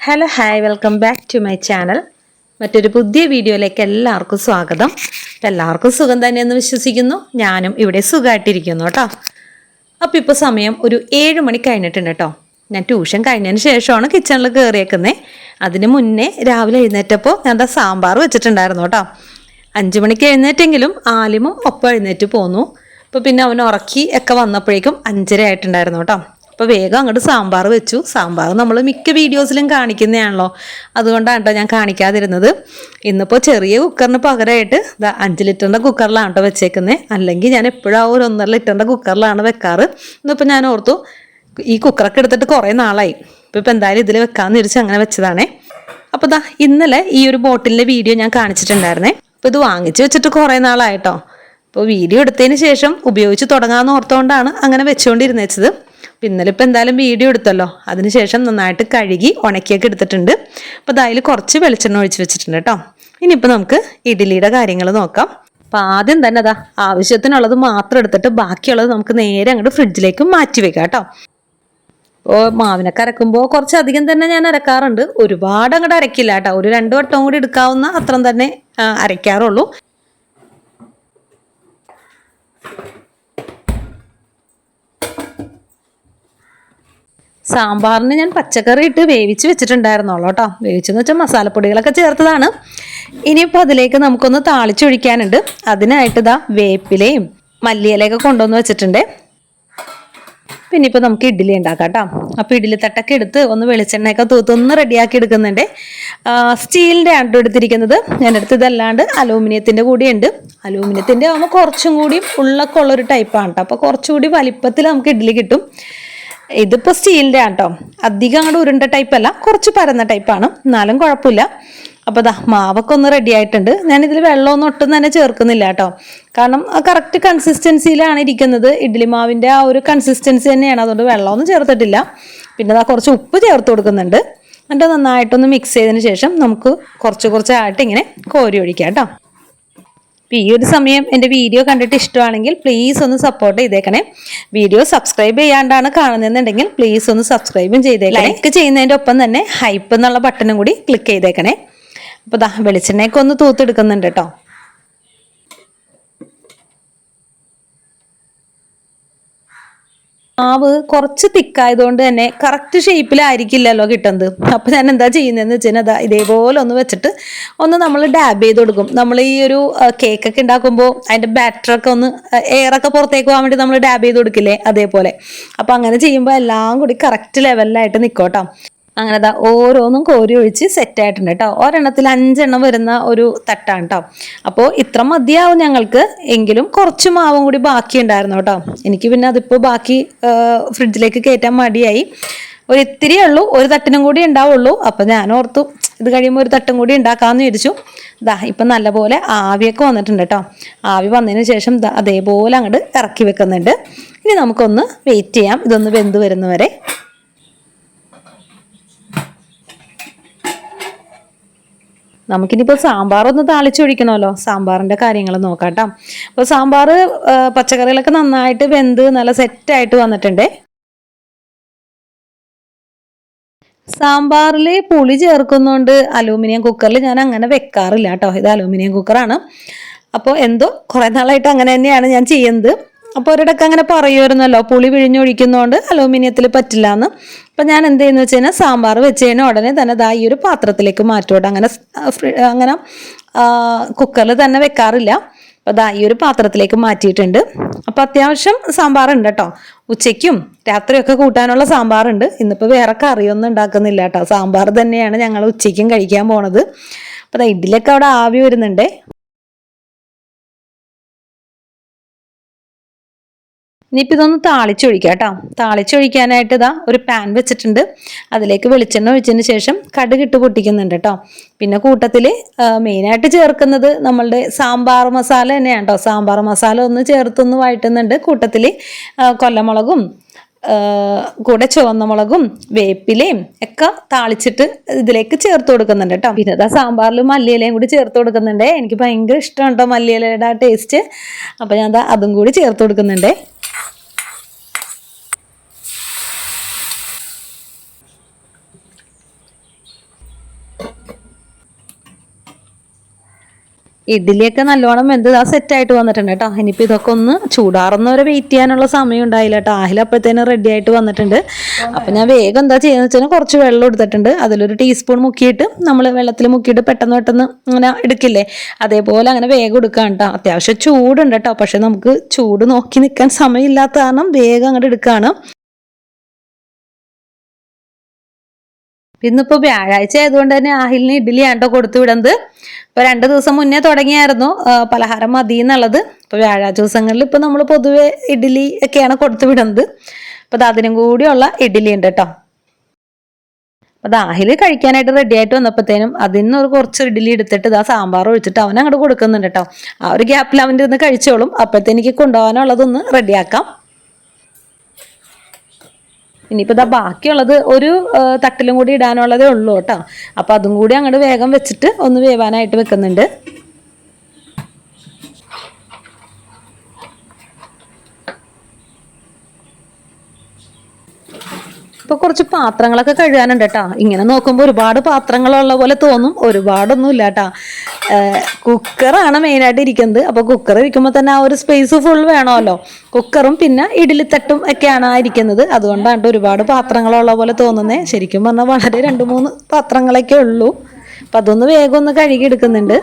hello hi welcome back to my channel മറ്റൊരു പുതിയ വീഡിയോയിലേക്ക് എല്ലാവർക്കും സ്വാഗതം. എല്ലാവർക്കും സുഖം തന്നെയെന്ന് വിശ്വസിക്കുന്നു. ഞാനും ഇവിടെ സുഖമായിട്ടിരിക്കുന്നു കേട്ടോ. അപ്പോൾ ഇപ്പോൾ സമയം ഒരു ഏഴ് മണി കഴിഞ്ഞിട്ടുണ്ട് കേട്ടോ. ഞാൻ ട്യൂഷൻ കഴിഞ്ഞതിന് ശേഷമാണ് കിച്ചണിൽ കയറിയേക്കുന്നത് അതിന് മുന്നേ രാവിലെ എഴുന്നേറ്റപ്പോൾ ഞാൻ എന്താ സാമ്പാർ വെച്ചിട്ടുണ്ടായിരുന്നു കേട്ടോ. അഞ്ച് മണിക്ക് എഴുന്നേറ്റെങ്കിലും ആലിമും ഒപ്പം എഴുന്നേറ്റ് പോന്നു. അപ്പോൾ പിന്നെ അവൻ ഉറക്കി ഒക്കെ വന്നപ്പോഴേക്കും അഞ്ചര ആയിട്ടുണ്ടായിരുന്നു കേട്ടോ. അപ്പോൾ വേഗം അങ്ങോട്ട് സാമ്പാർ വെച്ചു. സാമ്പാർ നമ്മൾ മിക്ക വീഡിയോസിലും കാണിക്കുന്നതാണല്ലോ. അതുകൊണ്ടാണ് കേട്ടോ ഞാൻ കാണിക്കാതിരുന്നത്. ഇന്നിപ്പോൾ ചെറിയ കുക്കറിന് പകരമായിട്ട് അഞ്ച് ലിറ്ററിന്റെ കുക്കറിലാണ് കേട്ടോ വെച്ചേക്കുന്നത് അല്ലെങ്കിൽ ഞാൻ എപ്പോഴും ആ ഒരു ഒന്നര ലിറ്ററിന്റെ കുക്കറിലാണ് വെക്കാറ്. ഇന്നിപ്പോൾ ഞാൻ ഓർത്തു ഈ കുക്കറൊക്കെ എടുത്തിട്ട് കുറേ നാളായി. ഇപ്പോൾ ഇപ്പോൾ എന്തായാലും ഇതിൽ വെക്കാമെന്ന് വിരിച്ച് അങ്ങനെ വെച്ചതാണേ. അപ്പോൾ ദാ ഇന്നലെ ഈ ഒരു ബോട്ടിലിന്റെ വീഡിയോ ഞാൻ കാണിച്ചിട്ടുണ്ടായിരുന്നേ. അപ്പോൾ ഇത് വാങ്ങിച്ച് വെച്ചിട്ട് കുറേ നാളായിട്ടോ അപ്പോൾ വീഡിയോ എടുത്തതിന് ശേഷം ഉപയോഗിച്ച് തുടങ്ങാമെന്ന് ഓർത്തുകൊണ്ടാണ് അങ്ങനെ വെച്ചുകൊണ്ടിരുന്നേച്ചത് ഇന്നലെ ഇപ്പം എന്തായാലും വീഡിയോ എടുത്തല്ലോ. അതിനുശേഷം നന്നായിട്ട് കഴുകി ഉണക്കിയൊക്കെ എടുത്തിട്ടുണ്ട്. അപ്പോൾ അതിൽ കുറച്ച് വെളിച്ചെണ്ണ ഒഴിച്ച് വെച്ചിട്ടുണ്ട് കേട്ടോ. ഇനിയിപ്പോൾ നമുക്ക് ഇഡ്ഡലിയുടെ കാര്യങ്ങൾ നോക്കാം. അപ്പം ആദ്യം തന്നെ അതാ ആവശ്യത്തിനുള്ളത് മാത്രം എടുത്തിട്ട് ബാക്കിയുള്ളത് നമുക്ക് നേരെ അങ്ങോട്ട് ഫ്രിഡ്ജിലേക്ക് മാറ്റി വെക്കാം കേട്ടോ. ഇപ്പോൾ മാവിനൊക്കെ അരക്കുമ്പോൾ കുറച്ചധികം തന്നെ ഞാൻ അരക്കാറുണ്ട്. ഒരുപാട് അങ്ങോട്ട് അരക്കില്ല കേട്ടോ. ഒരു രണ്ട് വട്ടവും കൂടി എടുക്കാവുന്ന അത്രയും തന്നെ അരയ്ക്കാറുള്ളൂ. സാമ്പാറിന് ഞാൻ പച്ചക്കറി ഇട്ട് വേവിച്ച് വെച്ചിട്ടുണ്ടായിരുന്നുള്ളൂ കേട്ടോ. വേവിച്ചെന്ന് വെച്ചാൽ മസാലപ്പൊടികളൊക്കെ ചേർത്തതാണ്. ഇനിയിപ്പോൾ അതിലേക്ക് നമുക്കൊന്ന് താളിച്ചൊഴിക്കാനുണ്ട്. അതിനായിട്ട് ഇതാ വേപ്പിലയും മല്ലിയിലയൊക്കെ കൊണ്ടുവന്ന് വെച്ചിട്ടുണ്ട്. പിന്നെ ഇപ്പോൾ നമുക്ക് ഇഡ്ഡലി ഉണ്ടാക്കാം കേട്ടോ. അപ്പോൾ ഇഡ്ഡലി തട്ടൊക്കെ എടുത്ത് ഒന്ന് വെളിച്ചെണ്ണയൊക്കെ തൂത്ത് ഒന്ന് റെഡിയാക്കി എടുക്കുന്നുണ്ട്. സ്റ്റീലിന്റെ ആണ് എടുത്തിരിക്കുന്നത്. ഞാൻ എടുത്ത് ഇതല്ലാണ്ട് അലൂമിനിയത്തിന്റെ കൂടിയുണ്ട്. അലൂമിനിയത്തിന്റെ ആകുമ്പോൾ കുറച്ചും കൂടി ഉള്ളൊക്കെ ഉള്ളൊരു ടൈപ്പാണ് കേട്ടോ. അപ്പോൾ കുറച്ചുകൂടി വലിപ്പത്തിൽ നമുക്ക് ഇഡ്ഡലി കിട്ടും. ഇതിപ്പോൾ സ്റ്റീലിന്റെ ആണ് കേട്ടോ അധികം അങ്ങോട്ട് ഉരുണ്ട ടൈപ്പ് അല്ല. കുറച്ച് പരന്ന ടൈപ്പാണ് എന്നാലും കുഴപ്പമില്ല. അപ്പോൾ ദാ മാവൊക്കെ ഒന്ന് റെഡി ആയിട്ടുണ്ട്. ഞാനിതിൽ വെള്ളമൊന്നും ഒട്ടും തന്നെ ചേർക്കുന്നില്ല കേട്ടോ. കാരണം കറക്റ്റ് കൺസിസ്റ്റൻസിയിലാണ് ഇരിക്കുന്നത്. ഇഡ്ഡലി മാവിന്റെ ആ ഒരു കൺസിസ്റ്റൻസി തന്നെയാണ്. അതുകൊണ്ട് വെള്ളമൊന്നും ചേർത്തിട്ടില്ല. പിന്നെ ദാ കുറച്ച് ഉപ്പ് ചേർത്ത് കൊടുക്കുന്നുണ്ട്. എന്നിട്ട് നന്നായിട്ടൊന്ന് മിക്സ് ചെയ്തതിന് ശേഷം നമുക്ക് കുറച്ച് കുറച്ചായിട്ട് ഇങ്ങനെ കോരി ഒഴിക്കാം കേട്ടോ. അപ്പോൾ ഈ ഒരു സമയം എന്റെ വീഡിയോ കണ്ടിട്ട് ഇഷ്ടമാണെങ്കിൽ പ്ലീസ് ഒന്ന് സപ്പോർട്ട് ചെയ്തേക്കണേ. വീഡിയോ സബ്സ്ക്രൈബ് ചെയ്യാണ്ടാണ് കാണുന്നതെന്നുണ്ടെങ്കിൽ പ്ലീസ് ഒന്ന് സബ്സ്ക്രൈബും ചെയ്തേക്കണേ. ലൈക്ക് ചെയ്യുന്നതിന്റെ ഒപ്പം തന്നെ ഹൈപ്പ് എന്നുള്ള ബട്ടണും കൂടി ക്ലിക്ക് ചെയ്തേക്കണേ. അപ്പോൾ ദാ വെളിച്ചെണ്ണയൊക്കെ ഒന്ന് തൂത്തെടുക്കുന്നുണ്ട് കേട്ടോ മാവ് കുറച്ച് തിക്കായതുകൊണ്ട് തന്നെ കറക്റ്റ് ഷേപ്പിലായിരിക്കില്ലല്ലോ കിട്ടുന്നത്. അപ്പോൾ ഞാൻ എന്താ ചെയ്യുന്നതെന്ന് വെച്ച് കഴിഞ്ഞാൽ ഇതേപോലെ ഒന്ന് വെച്ചിട്ട് ഒന്ന് നമ്മൾ ഡാബ് ചെയ്ത് കൊടുക്കും. നമ്മൾ ഈ ഒരു കേക്കൊക്കെ ഉണ്ടാക്കുമ്പോൾ അതിന്റെ ബാറ്ററൊക്കെ ഒന്ന് എയറൊക്കെ പുറത്തേക്ക് പോകാൻ വേണ്ടി നമ്മൾ ഡാബ് ചെയ്ത് കൊടുക്കില്ലേ അതേപോലെ. അപ്പോൾ അങ്ങനെ ചെയ്യുമ്പോൾ എല്ലാം കൂടി കറക്റ്റ് ലെവലിലായിട്ട് നിൽക്കോട്ടോ അങ്ങനെ ദാ ഓരോന്നും കോരി ഒഴിച്ച് സെറ്റ് ആയിട്ടുണ്ട് കേട്ടോ ഒരെണ്ണത്തിൽ അഞ്ചെണ്ണം വരുന്ന ഒരു തട്ടാണ് കേട്ടോ അപ്പോൾ ഇത്ര മതിയാവും ഞങ്ങൾക്ക്. എങ്കിലും കുറച്ച് മാവും കൂടി ബാക്കി ഉണ്ടായിരുന്നു കേട്ടോ എനിക്ക് പിന്നെ അതിപ്പോൾ ബാക്കി ഫ്രിഡ്ജിലേക്ക് കയറ്റാൻ മടിയായി. ഒരു ഇത്തിരി ഉള്ളൂ ഒരു തട്ടിനും കൂടി ഉണ്ടാവുള്ളൂ. അപ്പം ഞാൻ ഓർത്തു ഇത് കഴിയുമ്പോൾ ഒരു തട്ടും കൂടി ഉണ്ടാക്കാമെന്ന് വിചാരിച്ചു. ദാ ഇപ്പം നല്ലപോലെ ആവിയൊക്കെ വന്നിട്ടുണ്ട് കേട്ടോ ആവി വന്നതിന് ശേഷം അതേപോലെ അങ്ങോട്ട് ഇറക്കി വെക്കുന്നുണ്ട്. ഇനി നമുക്കൊന്ന് വെയിറ്റ് ചെയ്യാം. ഇതൊന്ന് വെന്ത് വരുന്നവരെ. നമുക്കിനിപ്പോൾ സാമ്പാർ ഒന്ന് താളിച്ചൊഴിക്കണമല്ലോ. സാമ്പാറിന്റെ കാര്യങ്ങൾ നോക്കാം അപ്പോൾ സാമ്പാർ പച്ചക്കറികളൊക്കെ നന്നായിട്ട് വെന്ത് നല്ല സെറ്റായിട്ട് വന്നിട്ടുണ്ട്. സാമ്പാറിൽ പുളി ചേർക്കുന്നതുകൊണ്ട് അലൂമിനിയം കുക്കറിൽ ഞാൻ അങ്ങനെ വെക്കാറില്ല കേട്ടോ. ഇത് അലൂമിനിയം കുക്കറാണ് അപ്പോൾ എന്തോ കുറേ നാളായിട്ട് അങ്ങനെ തന്നെയാണ് ഞാൻ ചെയ്യുന്നത്. അപ്പോൾ ഒരിടക്ക് അങ്ങനെ പറയുമായിരുന്നല്ലോ പുളി പിഴിഞ്ഞൊഴിക്കുന്നതുകൊണ്ട് അലൂമിനിയത്തിൽ പറ്റില്ല എന്ന് അപ്പം ഞാൻ എന്ത് ചെയ്യുന്നു വെച്ച് കഴിഞ്ഞാൽ സാമ്പാർ വെച്ച് കഴിഞ്ഞാൽ ഉടനെ തന്നെ ദാ ഈ ഒരു പാത്രത്തിലേക്ക് മാറ്റോട്ടെ അങ്ങനെ അങ്ങനെ കുക്കറിൽ തന്നെ വെക്കാറില്ല. അപ്പോൾ ദാ ഈ ഒരു പാത്രത്തിലേക്ക് മാറ്റിയിട്ടുണ്ട്. അപ്പോൾ അത്യാവശ്യം സാമ്പാറുണ്ട് കേട്ടോ. ഉച്ചയ്ക്കും രാത്രിയൊക്കെ കൂട്ടാനുള്ള സാമ്പാറുണ്ട്. ഇന്നിപ്പോൾ വേറെ കറിയൊന്നും ഉണ്ടാക്കുന്നില്ല കേട്ടോ. സാമ്പാർ തന്നെയാണ് ഞങ്ങൾ ഉച്ചയ്ക്കും കഴിക്കാൻ പോണത്. അപ്പോൾ ഇഡ്ഡലിയൊക്കെ അവിടെ ആവി വരുന്നുണ്ടേ. ഇനിയിപ്പോൾ ഇതൊന്ന് താളിച്ചൊഴിക്കാം കേട്ടോ. താളിച്ചൊഴിക്കാനായിട്ട് ഇതാ ഒരു പാൻ വെച്ചിട്ടുണ്ട്. അതിലേക്ക് വെളിച്ചെണ്ണ ഒഴിച്ചതിന് ശേഷം കടുക് ഇട്ട് പൊട്ടിക്കുന്നുണ്ട് കേട്ടോ. പിന്നെ കൂട്ടത്തിൽ മെയിനായിട്ട് ചേർക്കുന്നത് നമ്മളുടെ സാമ്പാർ മസാല തന്നെയാണ് കേട്ടോ. സാമ്പാർ മസാല ഒന്ന് ചേർത്തൊന്ന് വഴറ്റുന്നുണ്ട്. കൂട്ടത്തിൽ കൊല്ലമുളകും കൂടെ ചുവന്ന മുളകും വേപ്പിലയും ഒക്കെ താളിച്ചിട്ട് ഇതിലേക്ക് ചേർത്ത് കൊടുക്കുന്നുണ്ട് കേട്ടോ. പിന്നെ ഇതാ സാമ്പാറിൽ മല്ലിയിലയും കൂടി ചേർത്ത് കൊടുക്കുന്നുണ്ട്. എനിക്ക് ഭയങ്കര ഇഷ്ടമാണ് കേട്ടോ മല്ലിയിലയുടെ ടേസ്റ്റ് അപ്പോൾ ഞാൻ അതും കൂടി ചേർത്ത് കൊടുക്കുന്നുണ്ട്. ഇഡ്ഡലിയൊക്കെ നല്ലോണം വെന്ത് ആ സെറ്റായിട്ട് വന്നിട്ടുണ്ട് കേട്ടോ. ഇനിയിപ്പോൾ ഇതൊക്കെ ഒന്ന് ചൂടാറുന്നവരെ വെയിറ്റ് ചെയ്യാനുള്ള സമയം ഉണ്ടായില്ല കേട്ടോ. ആഹിൽ അപ്പോഴത്തേനും റെഡി ആയിട്ട് വന്നിട്ടുണ്ട്. അപ്പം ഞാൻ വേഗം എന്താ ചെയ്യുന്നത് വെച്ചാൽ കുറച്ച് വെള്ളം എടുത്തിട്ടുണ്ട്. അതിലൊരു ടീസ്പൂൺ മുക്കിയിട്ട് നമ്മൾ വെള്ളത്തിൽ മുക്കിയിട്ട് പെട്ടെന്ന് പെട്ടെന്ന് അങ്ങനെ എടുക്കില്ലേ? അതേപോലെ അങ്ങനെ വേഗം എടുക്കാം കേട്ടോ. അത്യാവശ്യം ചൂടുണ്ട് കേട്ടോ. പക്ഷെ നമുക്ക് ചൂട് നോക്കി നിൽക്കാൻ സമയമില്ലാത്ത കാരണം വേഗം അങ്ങോട്ട് എടുക്കുകയാണ് ഇന്നിപ്പോ വ്യാഴാഴ്ച ആയതുകൊണ്ട് തന്നെ ആഹിലിന് ഇഡ്ഡലി ആണ്ടോ കൊടുത്തു വിടുന്നത് ഇപ്പൊ രണ്ട് ദിവസം മുന്നേ തുടങ്ങിയായിരുന്നു പലഹാരം മതി എന്നുള്ളത്. ഇപ്പൊ വ്യാഴാഴ്ച ദിവസങ്ങളിൽ ഇപ്പൊ നമ്മൾ പൊതുവെ ഇഡ്ഡലി ഒക്കെയാണ് കൊടുത്തു വിടുന്നത് അപ്പോൾ അത് അതിനും കൂടിയുള്ള ഇഡ്ഡലി ഉണ്ട് കേട്ടോ. അപ്പോൾ ദാഹിൽ കഴിക്കാനായിട്ട് റെഡി ആയിട്ട് വന്നപ്പോഴത്തേനും അതിൽ നിന്ന് ഒരു കുറച്ച് ഇഡ്ഡലി എടുത്തിട്ട് ഇതാ സാമ്പാർ ഒഴിച്ചിട്ട് അവൻ അങ്ങോട്ട് കൊടുക്കുന്നുണ്ട് കേട്ടോ. ആ ഒരു ഗ്യാപ്പിൽ അവന്റെ ഇന്ന് കഴിച്ചോളും. അപ്പോഴത്തേക്ക് കൊണ്ടുപോകാനുള്ളതൊന്ന് റെഡിയാക്കാം ഇനിയിപ്പോൾ ഇതാ ബാക്കിയുള്ളത് ഒരു തട്ടിലും കൂടി ഇടാനുള്ളതേ ഉള്ളൂ കേട്ടോ. അപ്പോൾ അതും കൂടി അങ്ങോട്ട് വേഗം വെച്ചിട്ട് ഒന്ന് വേവാനായിട്ട് വെക്കുന്നുണ്ട്. ഇപ്പൊ കുറച്ച് പാത്രങ്ങളൊക്കെ കഴുകാനുണ്ട് കേട്ടോ. ഇങ്ങനെ നോക്കുമ്പോൾ ഒരുപാട് പാത്രങ്ങളുള്ള പോലെ തോന്നും. ഒരുപാടൊന്നും ഇല്ല കേട്ടോ. കുക്കറാണ് മെയിനായിട്ട് ഇരിക്കുന്നത്. അപ്പോൾ കുക്കർ ഇരിക്കുമ്പോൾ തന്നെ ആ ഒരു സ്പേസ് ഫുൾ വേണമല്ലോ. കുക്കറും പിന്നെ ഇഡ്ഡലിത്തട്ടും ഒക്കെയാണ് ആ ഇരിക്കുന്നത്. അതുകൊണ്ടാണ് ഒരുപാട് പാത്രങ്ങളുള്ള പോലെ തോന്നുന്നത് ശരിക്കും പറഞ്ഞാൽ വളരെ രണ്ട് മൂന്ന് പാത്രങ്ങളൊക്കെ ഉള്ളൂ. അപ്പം അതൊന്ന് വേഗം ഒന്ന് കഴുകി എടുക്കുന്നുണ്ട്.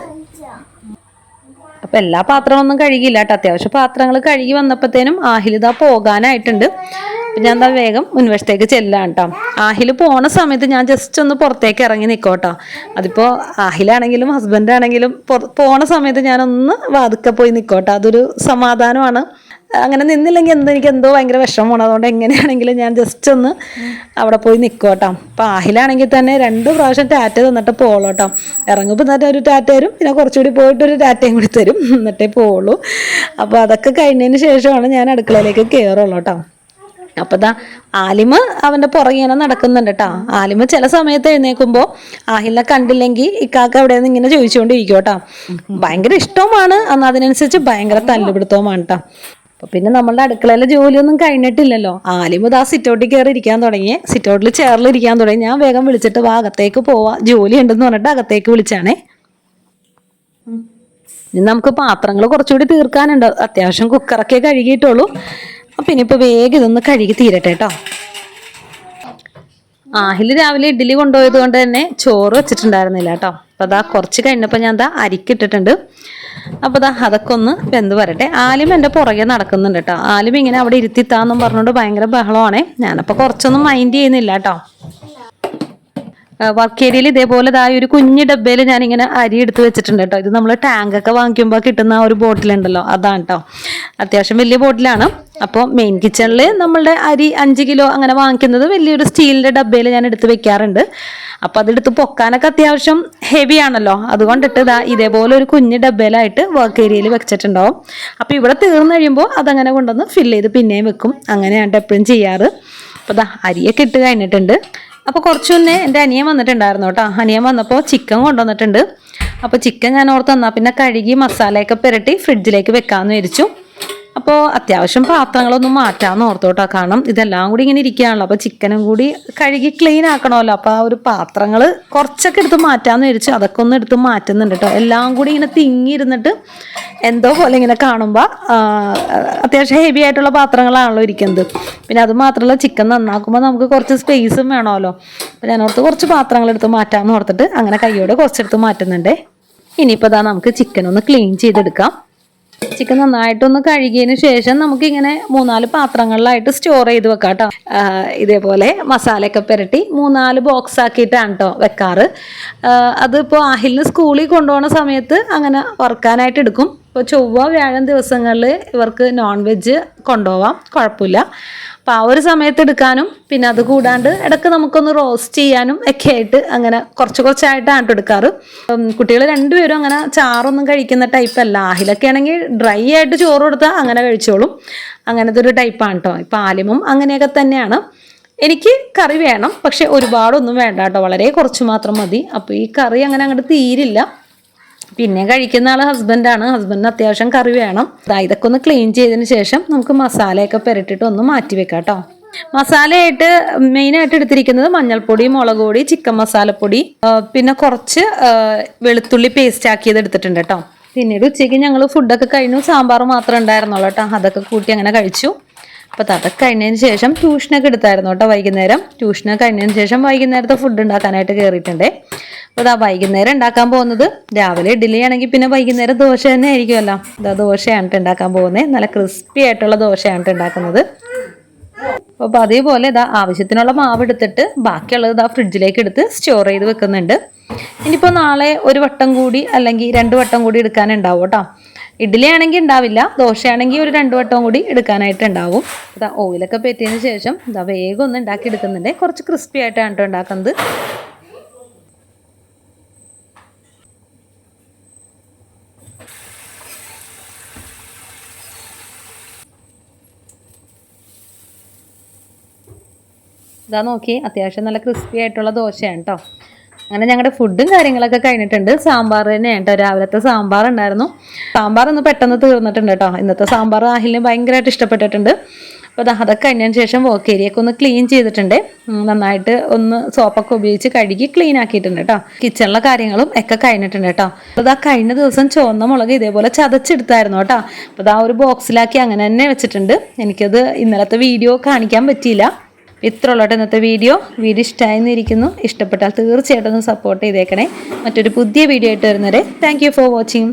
അപ്പം എല്ലാ പാത്രമൊന്നും കഴുകിയില്ല കേട്ടോ. അത്യാവശ്യം പാത്രങ്ങൾ കഴുകി വന്നപ്പോഴത്തേനും ആഹിലിത പോകാനായിട്ടുണ്ട്. അപ്പൊ ഞാൻ എന്താ വേഗം മുൻവശത്തേക്ക് ചെല്ലാം കേട്ടോ. ആഹിൽ പോണ സമയത്ത് ഞാൻ ജസ്റ്റ് ഒന്ന് പുറത്തേക്ക് ഇറങ്ങി നിൽക്കോട്ടോ അതിപ്പോ ആഹിലാണെങ്കിലും ഹസ്ബൻഡ് ആണെങ്കിലും പോണ സമയത്ത് ഞാനൊന്ന് വാതുക്കെ പോയി നിൽക്കോട്ടോ അതൊരു സമാധാനമാണ്. അങ്ങനെ നിന്നില്ലെങ്കിൽ എന്തോ എനിക്ക് എന്തോ ഭയങ്കര വിഷമമാണ്. അതുകൊണ്ട് എങ്ങനെയാണെങ്കിലും ഞാൻ ജസ്റ്റ് ഒന്ന് അവിടെ പോയി നിൽക്കോട്ടോ അപ്പം ആഹിലാണെങ്കിൽ തന്നെ രണ്ട് പ്രാവശ്യം ടാറ്റ തന്നിട്ട് പോളോട്ടോ ഇറങ്ങുമ്പോൾ എന്നിട്ട് ഒരു ടാറ്റ തരും പിന്നെ കുറച്ചുകൂടി പോയിട്ട് ഒരു ടാറ്റയും കൂടി തരും. എന്നിട്ടേ പോവുള്ളൂ അപ്പോൾ അതൊക്കെ കഴിഞ്ഞതിന് ശേഷമാണ് ഞാൻ അടുക്കളയിലേക്ക് കയറുള്ളൂ കേട്ടോ. അപ്പോൾ ദാ ആലിമ അവന്റെ പുറകെ ഇങ്ങനെ നടക്കുന്നുണ്ട് കേട്ടോ ആലിമ ചില സമയത്ത് എഴുന്നേൽക്കുമ്പോൾ ആഹിലിനെ കണ്ടില്ലെങ്കിൽ ഇക്കാക്ക അവിടെ നിന്ന് ഇങ്ങനെ ചോദിച്ചുകൊണ്ടിരിക്കും കേട്ടോ ഭയങ്കര ഇഷ്ടവുമാണ്. എന്നാൽ അതിനനുസരിച്ച് ഭയങ്കര തല്ലുപിടുത്തവുമാണ് കേട്ടോ അപ്പൊ പിന്നെ നമ്മളുടെ അടുക്കളയിലെ ജോലിയൊന്നും കഴിഞ്ഞിട്ടില്ലല്ലോ. ആലിമ ആ സിറ്റൗട്ടിൽ കയറി ഇരിക്കാൻ തുടങ്ങി. സിറ്റൗട്ടിൽ ചെയറിൽ ഇരിക്കാൻ തുടങ്ങി. ഞാൻ വേഗം വിളിച്ചിട്ട് വാ അകത്തേക്ക് പോവാ. ജോലി ഉണ്ടെന്ന് പറഞ്ഞിട്ട് അകത്തേക്ക് വിളിച്ചാണേ. ഇനി നമുക്ക് പാത്രങ്ങൾ കുറച്ചുകൂടി തീർക്കാനുണ്ട്. അത്യാവശ്യം കുക്കറൊക്കെ കഴുകിയിട്ടുള്ളൂ. അപ്പം ഇനിയിപ്പോൾ വേഗം ഇതൊന്ന് കഴുകി തീരട്ടെ കേട്ടോ ആഹിൽ രാവിലെ ഇഡ്ഡലി കൊണ്ടുപോയത് കൊണ്ട് തന്നെ ചോറ് വെച്ചിട്ടുണ്ടായിരുന്നില്ല കേട്ടോ അപ്പം അതാ കുറച്ച് കഴിഞ്ഞപ്പോൾ ഞാൻ അതാ അരിക്കിട്ടിട്ടുണ്ട് അപ്പോൾ അതാ അതൊക്കെ ഒന്ന് വെന്ത് വരട്ടെ. ആലിം എന്റെ പുറകെ നടക്കുന്നുണ്ട് കേട്ടോ ആലിം ഇങ്ങനെ അവിടെ ഇരുത്തിത്താന്നും പറഞ്ഞോണ്ട് ഭയങ്കര ബഹളമാണേ. ഞാനപ്പോൾ കുറച്ചൊന്നും മൈൻഡ് ചെയ്യുന്നില്ല കേട്ടോ വർക്ക് ഏരിയയിൽ ഇതേപോലെ ഇതായ ഒരു കുഞ്ഞു ഡബ്ബയിൽ ഞാൻ ഇങ്ങനെ അരി എടുത്ത് വെച്ചിട്ടുണ്ട് കേട്ടോ. ഇത് നമ്മൾ ടാങ്ക് ഒക്കെ വാങ്ങിക്കുമ്പോൾ കിട്ടുന്ന ആ ഒരു ബോട്ടിലുണ്ടല്ലോ അതാണ് കേട്ടോ അത്യാവശ്യം വലിയ ബോട്ടിലാണ്. അപ്പോൾ മെയിൻ കിച്ചണിൽ നമ്മളുടെ അരി അഞ്ച് കിലോ അങ്ങനെ വാങ്ങിക്കുന്നത് വലിയൊരു സ്റ്റീലിന്റെ ഡബ്ബയിൽ ഞാൻ എടുത്ത് വെക്കാറുണ്ട്. അപ്പോൾ അതെടുത്ത് പൊക്കാനൊക്കെ അത്യാവശ്യം ഹെവി ആണല്ലോ. അതുകൊണ്ടിട്ട് ഇതാ ഇതേപോലെ ഒരു കുഞ്ഞ് ഡബ്ബയിലായിട്ട് വർക്ക് ഏരിയയിൽ വെച്ചിട്ടുണ്ടാവും. അപ്പോൾ ഇവിടെ തീർന്നു കഴിയുമ്പോൾ അതങ്ങനെ കൊണ്ടുവന്ന് ഫില്ല് ചെയ്ത് പിന്നെയും വെക്കും. അങ്ങനെയാണ് എപ്പോഴും ചെയ്യാറ്. അപ്പോൾ അരിയൊക്കെ ഇട്ട് കഴിഞ്ഞിട്ടുണ്ട്. അപ്പോൾ കുറച്ചു മുന്നേ എന്റെ അനിയൻ വന്നിട്ടുണ്ടായിരുന്നു കേട്ടോ. അനിയൻ വന്നപ്പോൾ ചിക്കൻ കൊണ്ടുവന്നിട്ടുണ്ട്. അപ്പോൾ ചിക്കൻ ഞാൻ ഓർത്ത് തന്നാൽ പിന്നെ കഴുകി മസാലയൊക്കെ പുരട്ടി ഫ്രിഡ്ജിലേക്ക് വെക്കാമെന്ന് വിചാരിച്ചു. അപ്പോൾ അത്യാവശ്യം പാത്രങ്ങളൊന്നും മാറ്റാമെന്ന് ഓർത്തോട്ടാ. കാരണം ഇതെല്ലാം കൂടി ഇങ്ങനെ ഇരിക്കുകയാണല്ലോ. അപ്പോൾ ചിക്കനും കൂടി കഴുകി ക്ലീൻ ആക്കണമല്ലോ. അപ്പോൾ ആ ഒരു പാത്രങ്ങൾ കുറച്ചൊക്കെ എടുത്ത് മാറ്റാമെന്ന് വിചാരിച്ചു അതൊക്കെ ഒന്ന് എടുത്ത് മാറ്റുന്നുണ്ട് കേട്ടോ. എല്ലാം കൂടി ഇങ്ങനെ തിങ്ങിയിരുന്നിട്ട് എന്തോ പോലെ ഇങ്ങനെ കാണുമ്പോൾ അത്യാവശ്യം ഹെവി ആയിട്ടുള്ള പാത്രങ്ങളാണല്ലോ ഇരിക്കുന്നത്. പിന്നെ അത് മാത്രമല്ല ചിക്കൻ നന്നാക്കുമ്പോൾ നമുക്ക് കുറച്ച് സ്പേസും വേണമല്ലോ. അപ്പോൾ ഞാൻ ഓർത്ത് കുറച്ച് പാത്രങ്ങൾ എടുത്ത് മാറ്റാമെന്ന് ഓർത്തിട്ട് അങ്ങനെ കൈയോടെ കുറച്ചെടുത്ത് മാറ്റുന്നുണ്ടേ. ഇനിയിപ്പോൾ ഇതാ നമുക്ക് ചിക്കൻ ഒന്ന് ക്ലീൻ ചെയ്തെടുക്കാം. ചിക്കൻ നന്നായിട്ടൊന്ന് കഴുകിയതിന് ശേഷം നമുക്കിങ്ങനെ മൂന്നാൽ പാത്രങ്ങളിലായിട്ട് സ്റ്റോർ ചെയ്ത് വെക്കാം കേട്ടോ. ഇതേപോലെ മസാലയൊക്കെ പുരട്ടി മൂന്നാൽ ബോക്സ് ആക്കിയിട്ടാണ് കേട്ടോ വെക്കാറ്. അതിപ്പോൾ അഹിലിന് സ്കൂളിൽ കൊണ്ടുപോകുന്ന സമയത്ത് അങ്ങനെ വറുക്കാനായിട്ട് എടുക്കും. ഇപ്പോൾ ചൊവ്വ വ്യാഴം ദിവസങ്ങളിൽ ഇവർക്ക് നോൺ വെജ് കൊണ്ടുപോവാം. കുഴപ്പമില്ല. അപ്പോൾ ആ ഒരു സമയത്ത് എടുക്കാനും പിന്നെ അത് കൂടാണ്ട് ഇടയ്ക്ക് നമുക്കൊന്ന് റോസ്റ്റ് ചെയ്യാനും ഒക്കെ ആയിട്ട് അങ്ങനെ കുറച്ച് കുറച്ചായിട്ടാണ് എടുക്കാറ്. കുട്ടികൾ രണ്ടുപേരും അങ്ങനെ ചാറൊന്നും കഴിക്കുന്ന ടൈപ്പ് അല്ല. ആഹിലൊക്കെ ആണെങ്കിൽ ഡ്രൈ ആയിട്ട് ചോറ് കൊടുത്താൽ അങ്ങനെ കഴിച്ചോളും. അങ്ങനത്തെ ഒരു ടൈപ്പാണ് കേട്ടോ. ഇപ്പം ആലിമും അങ്ങനെയൊക്കെ തന്നെയാണ്. എനിക്ക് കറി വേണം പക്ഷെ ഒരുപാടൊന്നും വേണ്ട കേട്ടോ. വളരെ കുറച്ച് മാത്രം മതി. അപ്പോൾ ഈ കറി അങ്ങനെ അങ്ങോട്ട് തീരില്ല. പിന്നെ കഴിക്കുന്ന ആൾ ഹസ്ബൻഡാണ് ഹസ്ബൻഡിന് അത്യാവശ്യം കറി വേണം. ഇതൊക്കെ ഒന്ന് ക്ലീൻ ചെയ്തതിന് ശേഷം നമുക്ക് മസാലയൊക്കെ പുരട്ടിട്ട് ഒന്ന് മാറ്റി വെക്കാം കേട്ടോ മസാലയായിട്ട് മെയിനായിട്ട് എടുത്തിരിക്കുന്നത് മഞ്ഞൾപ്പൊടി മുളക് പൊടി ചിക്കൻ മസാലപ്പൊടി പിന്നെ കുറച്ച് വെളുത്തുള്ളി പേസ്റ്റ് ആക്കിയത് എടുത്തിട്ടുണ്ട് കേട്ടോ പിന്നീട് ഉച്ചയ്ക്ക് ഞങ്ങൾ ഫുഡൊക്കെ കഴിഞ്ഞു. സാമ്പാർ മാത്രമേ ഉണ്ടായിരുന്നുള്ളൂ കേട്ടോ അതൊക്കെ കൂട്ടി അങ്ങനെ കഴിച്ചു. അപ്പോൾ അതൊക്കെ കഴിഞ്ഞതിന് ശേഷം ട്യൂഷനൊക്കെ എടുത്തായിരുന്നു കേട്ടോ വൈകുന്നേരം. ട്യൂഷനൊക്കെ കഴിഞ്ഞതിന് ശേഷം വൈകുന്നേരത്തെ ഫുഡ് ഉണ്ടാക്കാനായിട്ട് കയറിയിട്ടുണ്ടേ അപ്പോൾ അതാ വൈകുന്നേരം ഉണ്ടാക്കാൻ പോകുന്നത് രാവിലെ ഇഡ്ഡലി ആണെങ്കിൽ പിന്നെ വൈകുന്നേരം ദോശ തന്നെ ആയിരിക്കുമല്ലോ. ഇതാ ദോശയാണ് ഉണ്ടാക്കാൻ പോകുന്നത്. നല്ല ക്രിസ്പി ആയിട്ടുള്ള ദോശയാണ്ട്ട് ഉണ്ടാക്കുന്നത്. അപ്പോൾ അതേപോലെ ഇതാ ആവശ്യത്തിനുള്ള മാവ് എടുത്തിട്ട് ബാക്കിയുള്ളത് ഇതാ ഫ്രിഡ്ജിലേക്ക് എടുത്ത് സ്റ്റോർ ചെയ്ത് വെക്കുന്നുണ്ട്. ഇനിയിപ്പോൾ നാളെ ഒരു വട്ടം കൂടി അല്ലെങ്കിൽ രണ്ട് വട്ടം കൂടി എടുക്കാനുണ്ടാവും കേട്ടോ. ഇഡ്ഡലി ആണെങ്കിൽ ഉണ്ടാവില്ല ദോശയാണെങ്കിൽ ഒരു രണ്ട് വട്ടവും കൂടി എടുക്കാനായിട്ട് ഉണ്ടാവും. ഇതാ ഓയിലൊക്കെ പറ്റിയതിന് ശേഷം ഇതാ വേഗം ഒന്ന് ഉണ്ടാക്കി എടുക്കുന്നുണ്ട്. കുറച്ച് ക്രിസ്പി ആയിട്ടാണ് കേട്ടോ ഉണ്ടാക്കുന്നത്. ഇതാ നോക്കി അത്യാവശ്യം നല്ല ക്രിസ്പി ആയിട്ടുള്ള ദോശയാണ് കേട്ടോ അങ്ങനെ ഞങ്ങളുടെ ഫുഡും കാര്യങ്ങളൊക്കെ കഴിഞ്ഞിട്ടുണ്ട്. സാമ്പാർ തന്നെ കേട്ടോ രാവിലത്തെ സാമ്പാർ ഉണ്ടായിരുന്നു. സാമ്പാർ ഒന്ന് പെട്ടെന്ന് തീർന്നിട്ടുണ്ട് കേട്ടോ ഇന്നത്തെ സാമ്പാർ ആഹിലിന് ഭയങ്കരമായിട്ട് ഇഷ്ടപ്പെട്ടിട്ടുണ്ട്. അപ്പോൾ അത് അതൊക്കെ കഴിഞ്ഞതിന് ശേഷം വോക്കേരിയൊക്കെ ഒന്ന് ക്ലീൻ ചെയ്തിട്ടുണ്ട്. നന്നായിട്ട് ഒന്ന് സോപ്പൊക്കെ ഉപയോഗിച്ച് കഴുകി ക്ലീൻ ആക്കിയിട്ടുണ്ട് കേട്ടോ കിച്ചണിലെ കാര്യങ്ങളും ഒക്കെ കഴിഞ്ഞിട്ടുണ്ട് കേട്ടോ അപ്പോൾ ആ കഴിഞ്ഞ ദിവസം ചുവന്ന മുളക് ഇതേപോലെ ചതച്ചെടുത്തായിരുന്നു കേട്ടോ അപ്പോൾ അത് ആ ഒരു ബോക്സിലാക്കി അങ്ങനെ തന്നെ വെച്ചിട്ടുണ്ട്. എനിക്കത് ഇന്നലത്തെ വീഡിയോ കാണിക്കാൻ പറ്റിയില്ല. ഇത്ര ഉള്ളോട്ടെ ഇന്നത്തെ വീഡിയോ. വീഡിയോ ഇഷ്ടമായിരിക്കുന്നു ഇഷ്ടപ്പെട്ടാൽ തീർച്ചയായിട്ടും ഒന്ന് സപ്പോർട്ട് ചെയ്തേക്കണേ. മറ്റൊരു പുതിയ വീഡിയോ ആയിട്ട് വരുന്നവരെ താങ്ക് ഫോർ വാച്ചിങ്